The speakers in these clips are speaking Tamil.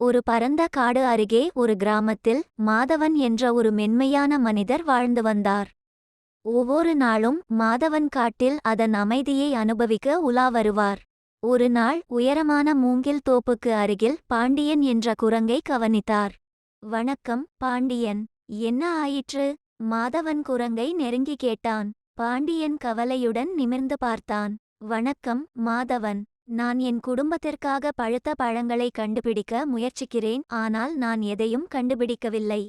ஒரு பரந்த காடு அருகே ஒரு கிராமத்தில் மாதவன் என்ற ஒரு மென்மையான மனிதர் வாழ்ந்து வந்தார். ஒவ்வொரு நாளும் மாதவன் காட்டில் அதன் அமைதியை அனுபவிக்க உலா வருவார். ஒரு நாள் உயரமான மூங்கில் தோப்புக்கு அருகில் பாண்டியன் என்ற குரங்கை கவனித்தார். வணக்கம் பாண்டியன். என்ன ஆயிற்று? மாதவன் குரங்கை நெருங்கி கேட்டான். பாண்டியன் கவலையுடன் நிமிர்ந்து பார்த்தான். வணக்கம் மாதவன். நான் என் குடும்பத்திற்காக பழுத்த பழங்களை கண்டுபிடிக்க முயற்சிக்கிறேன் ஆனால் நான் எதையும் கண்டுபிடிக்கவில்லை.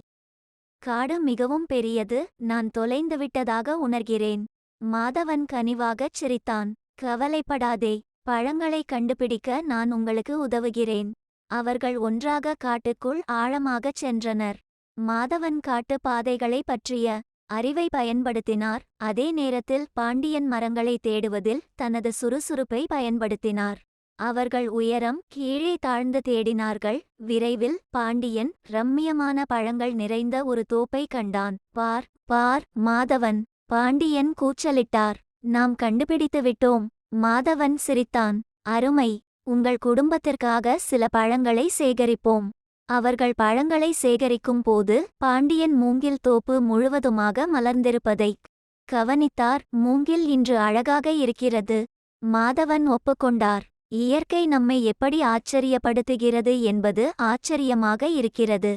காடு மிகவும் பெரியது நான் தொலைந்துவிட்டதாக உணர்கிறேன். மாதவன் கனிவாகச் சிரித்தான். கவலைப்படாதே பழங்களை கண்டுபிடிக்க நான் உங்களுக்கு உதவுகிறேன். அவர்கள் ஒன்றாக காட்டுக்குள் ஆழமாகச் சென்றனர். மாதவன் காட்டு பாதைகளை பற்றிய அறிவை பயன்படுத்தினார். அதே நேரத்தில் பாண்டியன் மரங்களை தேடுவதில் தனது சுறுசுறுப்பை பயன்படுத்தினார். அவர்கள் உயரம் கீழே தாழ்ந்து தேடினார்கள். விரைவில் பாண்டியன் ரம்மியமான பழங்கள் நிறைந்த ஒரு தோப்பை கண்டான். பார் பார் மாதவன்! பாண்டியன் கூச்சலிட்டார். நாம் கண்டுபிடித்து விட்டோம். மாதவன் சிரித்தான். அருமை! உங்கள் குடும்பத்திற்காக சில பழங்களை சேகரிப்போம். அவர்கள் பழங்களை சேகரிக்கும் போது பாண்டியன் மூங்கில் தோப்பு முழுவதுமாக மலர்ந்திருப்பதைக் கவனித்தார். மூங்கில் இன்று அழகாக இருக்கிறது. மாதவன் ஒப்புக்கொண்டார். இயற்கை நம்மை எப்படி ஆச்சரியப்படுத்துகிறது என்பது ஆச்சரியமாக இருக்கிறது.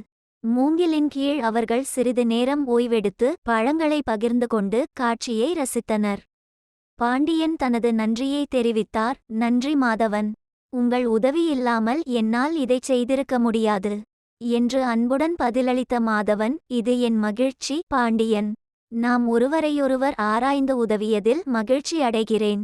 மூங்கிலின் கீழ் அவர்கள் சிறிது நேரம் ஓய்வெடுத்து பழங்களை பகிர்ந்து கொண்டு காட்சியை ரசித்தனர். பாண்டியன் தனது நன்றியை தெரிவித்தார். நன்றி மாதவன். உங்கள் உதவி இல்லாமல் என்னால் இதைச் செய்திருக்க முடியாது. என்று அன்புடன் பதிலளித்த மாதவன் இது என் மகிழ்ச்சி பாண்டியன். நாம் ஒருவரையொருவர் ஆராய்ந்து உதவியதில் மகிழ்ச்சி அடைகிறேன்